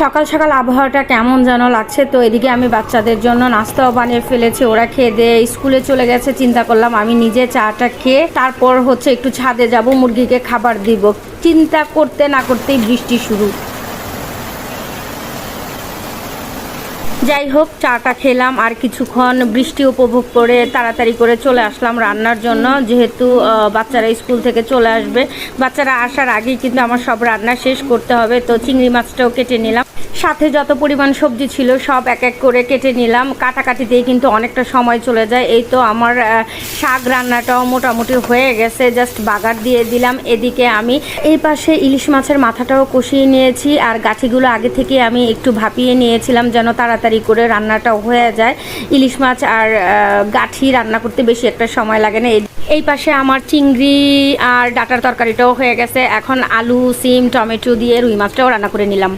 সকাল সকাল আবহাওয়াটা কেমন যেন লাগছে। তো এদিকে আমি বাচ্চাদের জন্য নাস্তাও বানিয়ে ফেলেছি। ওরা খেয়ে দিয়ে স্কুলে চলে গেছে, চিন্তা করলাম আমি নিজে চাটা খেয়ে তারপর হচ্ছে একটু ছাদে যাব, মুরগিকে খাবার দিব। চিন্তা করতে না করতেই বৃষ্টি শুরু। যাই হোক চাটা খেলাম আর কিছুক্ষণ বৃষ্টি উপভোগ করে তাড়াতাড়ি করে চলে আসলাম রান্নার জন্য। যেহেতু বাচ্চারা স্কুল থেকে চলে আসবে। বাচ্চারা আসার আগেই কিন্তু আমার সব রান্না শেষ করতে হবে। তো চিংড়ি মাছটাও কেটে নিলাম। সাথে যত পরিমাণ সবজি ছিল সব এক এক করে কেটে নিলাম। কাটাকাটিতেই কিন্তু অনেকটা সময় চলে যায়। এই তো আমার শাক রান্নাটাও মোটামুটি হয়ে গেছে। জাস্ট বাগার দিয়ে দিলাম। এদিকে আমি এই পাশে ইলিশ মাছের মাথাটাও কষিয়ে নিয়েছি। আর গাছিগুলো আগে থেকে আমি একটু ভাপিয়ে নিয়েছিলাম যেন তাড়াতাড়ি করে রান্নাটা হয়ে যায়। ইলিশ মাছ আর গাঠি রান্না করতে বেশি একটা সময় লাগে না। এই পাশে আমার চিংড়ি আর ডাটার তরকারিটাও হয়ে গেছে। এখন আলু, সিম, টমেটো দিয়ে রুই মাছটাও রান্না করে নিলাম।